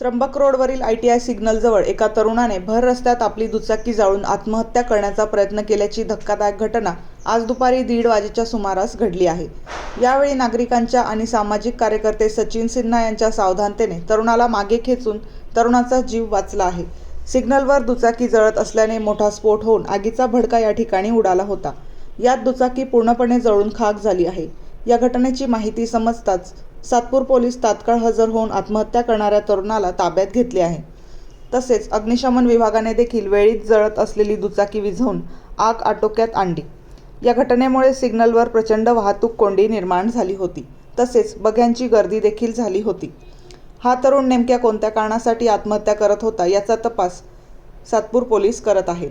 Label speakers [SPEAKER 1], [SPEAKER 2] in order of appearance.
[SPEAKER 1] त्र्यंबक रोडवरील I T I सिग्नलजवळ एका तरुणाने भर रस्त्यात आपली दुचाकी जाळून आत्महत्या करण्याचा प्रयत्न केल्याची धक्कादायक घटना आज दुपारी दीड वाजेच्या सुमारास घडली आहे. यावेळी नागरिकांच्या आणि सामाजिक कार्यकर्ते सचिन सिन्हा यांच्या सावधानतेने तरुणाला मागे खेचून तरुणाचा जीव वाचला आहे. सिग्नलवर दुचाकी जळत असल्याने मोठा स्फोट होऊन आगीचा भडका या ठिकाणी उडाला होता. यात दुचाकी पूर्णपणे जळून खाक झाली आहे. या घटनेची माहिती समजताच सातपूर पोलीस तात्काळ हजर होऊन आत्महत्या करणाऱ्या तरुणाला ताब्यात घेतले आहे. तसेच अग्निशमन विभागाने देखील वेळीच जळत असलेली दुचाकी विझवून आग आटोक्यात आणली. या घटनेमुळे सिग्नलवर प्रचंड वाहतूक कोंडी निर्माण झाली होती. तसेच बघ्यांची गर्दी देखील झाली होती. हा तरुण नेमक्या कोणत्या कारणासाठी आत्महत्या करत होता याचा तपास सातपूर पोलीस करत आहेत.